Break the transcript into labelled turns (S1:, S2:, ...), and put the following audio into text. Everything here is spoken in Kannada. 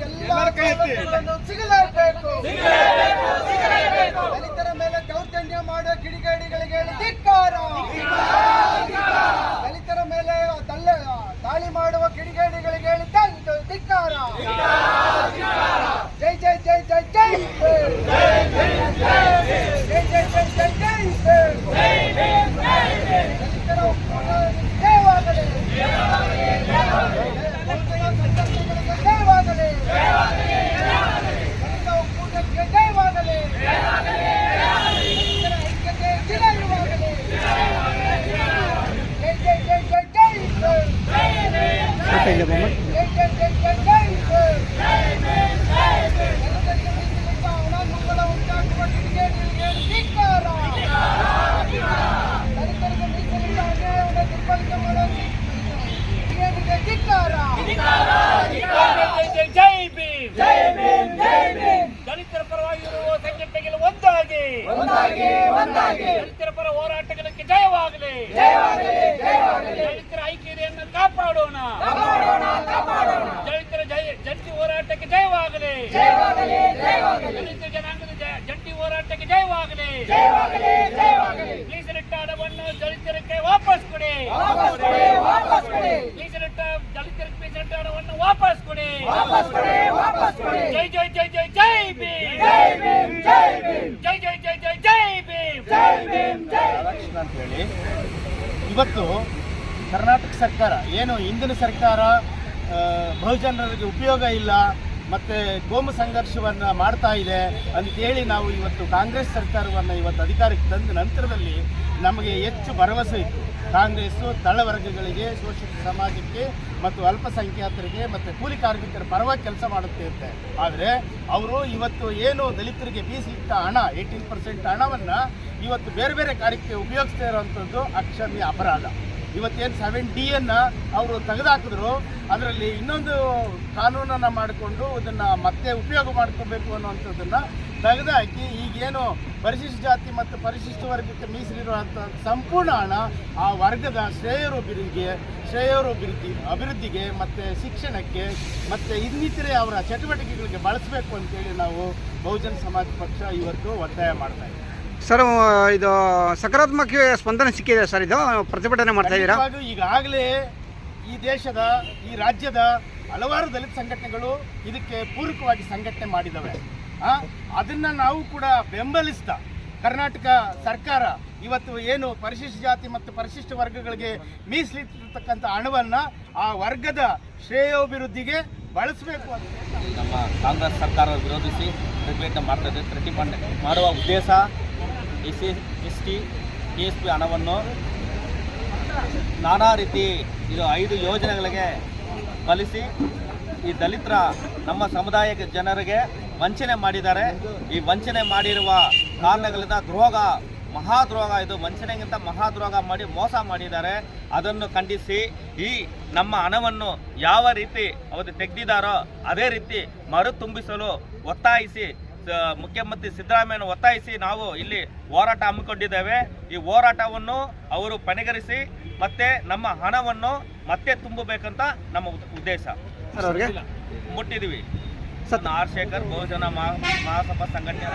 S1: ಎಲ್ಲ ಸಿಗಲೇಬೇಕು ದಲಿತರ ಮೇಲೆ ದೌರ್ಜನ್ಯ ಮಾಡೋ ಕಿಡಿಗೇಡಿಗಳಿಗೆ ಹೇಳಿ ಧಿಕ್ಕಾರ ದಲಿತರ ಮೇಲೆ ದಲ್ಲ ದಾಳಿ ಮಾಡುವ ಕಿಡಿಗೇಡಿಗಳಿಗೆ ಹೇಳಿ ದಂಡ ಧಿಕ್ಕಾರ ಜೈ ಜೈ ಜೈ ಜೈ ಜೈ ಭೀಮ್. ಜೈ ಜೈ ಜೈ ಜೈ ಜೈ ಭೀಮ್. ದಲಿತರ ಹೋರಾಟಕ್ಕೆ ಜಯವಾಗಲಿ ದಲಿತರ ಸಂಘಟನೆಗಳಿಗೆ ಜಯವಾಗಲಿ ದಲಿತ ಒಕ್ಕೂಟಕ್ಕೆ ಜಯವಾಗಲಿ ದಲಿತರ ಐಕ್ಯತೆ ಚಿರಯುವಾಗಲಿ ಜೈ ಜೈ ಜೈ ಜೈ ಜೈ ಭೀಮ್. ಜೈ ಜೈ ಜೈ ಜೈ ಜೈ ಭೀಮ್. ದಲಿತರಿಗೆ ಮೀಸಲಿಟ್ಟ ಅನಾನುಕೂಲ ಉಂಟಾಗುವ ಕಿಡಿಗೇಡಿಗಳಿಗೆ ಧಿಕ್ಕಾರ. ದಲಿತರಿಗೆ ಮೀಸಲಿಟ್ಟ ಅನ್ಯಾಯವನ್ನು ದುರ್ಬಳಕೆ ಮಾಡೋ ಕಿಡಿಗೇಡಿಗೆ ಧಿಕ್ಕಾರ.
S2: ಜೈ ಜೈ ಭೀಮ್ ಜೈ ಭೀಮ್ ಜೈ ಭೀಮ್ ದಲಿತರ ಪರವಾಗಿ ಇರುವ ಸಂಘಟನೆಗಳು ಒಂದಾಗಿ ದಲಿತರ ಪರ ಹೋರಾಟಗಳಿಗೆ ಜಯವಾಗಲಿ. ಜಯವಾಗಲಿ ಜಯವಾಗಲಿ. ದಲಿತರ ಐಕ್ಯತೆಯನ್ನು ಕಾಪಾಡೋಣ. ಕಾಪಾಡೋಣ ಕಾಪಾಡೋಣ. ದಲಿತರ ಜಂಟಿ ಹೋರಾಟಕ್ಕೆ ಜಯವಾಗಲಿ. ಜಯವಾಗಲಿ ಜಯವಾಗಲಿ. ದಲಿತ ಜನಾಂಗದ ಜಂಟಿ ಹೋರಾಟಕ್ಕೆ ಜಯವಾಗಲಿ. ಜಯವಾಗಲಿ ಜಯವಾಗಲಿ. ಮೀಸಲಿಟ್ಟ ಹಣವನ್ನು ದಲಿತರಿಗೆ ವಾಪಸ್ ಕೊಡಿ. ವಾಪಸ್ ಕೊಡಿ ವಾಪಸ್ ಕೊಡಿ. ಮೀಸಲಿಟ್ಟ ದಲಿತರಿಗೆ ಮೀಸಲಿಟ್ಟ ಹಣವನ್ನು ವಾಪಸ್ ಕೊಡಿ. ವಾಪಸ್ ಕೊಡಿ ವಾಪಸ್ ಕೊಡಿ. ಜೈ ಜೈ ಜೈ ಜೈ ಜೈ ಭೀಮ್ ಜೈ ಭೀಮ್ ಜೈ ಭೀಮ್ ಜೈ ಜೈ ಜೈ ಜೈ ಜೈ
S3: ಅಂತ ಹೇಳಿ. ಇವತ್ತು ಕರ್ನಾಟಕ ಸರ್ಕಾರ ಏನು ಹಿಂದಿನ ಸರ್ಕಾರ ಬಹುಜನರಿಗೆ ಉಪಯೋಗ ಇಲ್ಲ ಮತ್ತು ಗೋಮು ಸಂಘರ್ಷವನ್ನು ಮಾಡ್ತಾ ಇದೆ ಅಂತೇಳಿ ನಾವು ಇವತ್ತು ಕಾಂಗ್ರೆಸ್ ಸರ್ಕಾರವನ್ನು ಇವತ್ತು ಅಧಿಕಾರಕ್ಕೆ ತಂದ ನಂತರದಲ್ಲಿ ನಮಗೆ ಹೆಚ್ಚು ಭರವಸೆ ಇತ್ತು. ಕಾಂಗ್ರೆಸ್ಸು ತಳವರ್ಗಗಳಿಗೆ ಶೋಷಿತ ಸಮಾಜಕ್ಕೆ ಮತ್ತು ಅಲ್ಪಸಂಖ್ಯಾತರಿಗೆ ಮತ್ತು ಕೂಲಿ ಕಾರ್ಮಿಕರ ಪರವಾಗಿ ಕೆಲಸ ಮಾಡುತ್ತೆ ಅಂತೆ. ಆದರೆ ಅವರು ಇವತ್ತು ಏನು ದಲಿತರಿಗೆ ಮೀಸಲಿಟ್ಟ ಹಣ ಏಯ್ಟೀನ್ ಪರ್ಸೆಂಟ್ ಹಣವನ್ನು ಇವತ್ತು ಬೇರೆ ಬೇರೆ ಕಾರ್ಯಕ್ಕೆ ಉಪಯೋಗಿಸ್ತಾ ಇರುವಂಥದ್ದು ಅಕ್ಷಮ್ಯ ಅಪರಾಧ. ಇವತ್ತೇನು ಸೆವೆನ್ ಡಿ ಅನ್ನು ಅವರು ತೆಗೆದಾಕಿದ್ರು, ಅದರಲ್ಲಿ ಇನ್ನೊಂದು ಕಾನೂನನ್ನು ಮಾಡಿಕೊಂಡು ಇದನ್ನು ಮತ್ತೆ ಉಪಯೋಗ ಮಾಡ್ಕೋಬೇಕು ಅನ್ನುವಂಥದ್ದನ್ನು ತೆಗೆದಾಕಿ, ಈಗೇನು ಪರಿಶಿಷ್ಟ ಜಾತಿ ಮತ್ತು ಪರಿಶಿಷ್ಟ ವರ್ಗಕ್ಕೆ ಮೀಸಲಿರುವಂಥ ಸಂಪೂರ್ಣ ಹಣ ಆ ವರ್ಗದ ಶ್ರೇಯೋಭಿವೃದ್ಧಿಗೆ, ಶ್ರೇಯೋಭಿವೃದ್ಧಿ, ಅಭಿವೃದ್ಧಿಗೆ ಮತ್ತು ಶಿಕ್ಷಣಕ್ಕೆ ಮತ್ತು ಇನ್ನಿತರೆ ಅವರ ಚಟುವಟಿಕೆಗಳಿಗೆ ಬಳಸಬೇಕು ಅಂತೇಳಿ ನಾವು ಬಹುಜನ ಸಮಾಜ ಪಕ್ಷ ಇವತ್ತು ಒತ್ತಾಯ ಮಾಡ್ತಾ ಇದ್ದೀವಿ.
S4: ಸರ್ ಇದು ಸಕಾರಾತ್ಮಕ ಸ್ಪಂದನೆ ಸಿಕ್ಕಿದೆ ಸರ್ ಇದು ಪ್ರತಿಭಟನೆ ಮಾಡ್ತಾ ಇದ್ದೀರಾ?
S3: ಈಗಾಗಲೇ ಈ ದೇಶದ ಈ ರಾಜ್ಯದ ಹಲವಾರು ದಲಿತ ಸಂಘಟನೆಗಳು ಇದಕ್ಕೆ ಪೂರಕವಾಗಿ ಸಂಘಟನೆ ಮಾಡಿದವೆ. ಅದನ್ನ ನಾವು ಕೂಡ ಬೆಂಬಲಿಸ್ತಾ ಕರ್ನಾಟಕ ಸರ್ಕಾರ ಇವತ್ತು ಏನು ಪರಿಶಿಷ್ಟ ಜಾತಿ ಮತ್ತು ಪರಿಶಿಷ್ಟ ವರ್ಗಗಳಿಗೆ ಮೀಸಲಿಟ್ಟಿರ್ತಕ್ಕಂಥ ಹಣವನ್ನು ಆ ವರ್ಗದ ಶ್ರೇಯೋಭಿವೃದ್ಧಿಗೆ ಬಳಸಬೇಕು ಅಂತ
S5: ನಮ್ಮ ಕಾಂಗ್ರೆಸ್ ಸರ್ಕಾರ ವಿರೋಧಿಸಿ ಪ್ರತಿಭಟನೆ ಮಾಡ್ತಾ ಇದೆ. ಪ್ರತಿಭಟನೆ ಮಾಡುವ ಉದ್ದೇಶ S S T T S P ಹಣವನ್ನು ನಾನಾ ರೀತಿ ಇದು ಐದು ಯೋಜನೆಗಳಿಗೆ ಕಲಿಸಿ ಈ ದಲಿತರ ನಮ್ಮ ಸಮುದಾಯದ ಜನರಿಗೆ ವಂಚನೆ ಮಾಡಿದ್ದಾರೆ. ಈ ವಂಚನೆ ಮಾಡಿರುವ ಕಾರಣಗಳಿಂದ ದ್ರೋಹ, ಮಹಾದ್ರೋಹ, ಇದು ವಂಚನೆಗಿಂತ ಮಹಾದ್ರೋಹ ಮಾಡಿ ಮೋಸ ಮಾಡಿದ್ದಾರೆ. ಅದನ್ನು ಖಂಡಿಸಿ ಈ ನಮ್ಮ ಹಣವನ್ನು ಯಾವ ರೀತಿ ಅವರು ತೆಗೆದಿದ್ದಾರೋ ಅದೇ ರೀತಿ ಮರು ತುಂಬಿಸಲು ಒತ್ತಾಯಿಸಿ ಮುಖ್ಯಮಂತ್ರಿ ಸಿದ್ದರಾಮಯ್ಯನ ಒತ್ತಾಯಿಸಿ ನಾವು ಇಲ್ಲಿ ಹೋರಾಟ ಹಮ್ಮಿಕೊಂಡಿದ್ದೇವೆ. ಈ ಹೋರಾಟವನ್ನು ಅವರು ಪಣಿಗರಿಸಿ ಮತ್ತೆ ನಮ್ಮ ಹಣವನ್ನು ಮತ್ತೆ ತುಂಬಬೇಕಂತ ನಮ್ಮ ಉದ್ದೇಶ. ಮುಟ್ಟಿದೀವಿ.
S4: ಸರ್
S5: ಆರ್ ಶೇಖರ್ ಬಹುಜನ ಮಹಾ ಮಹಾಸಭಾ ಸಂಘಟನೆ.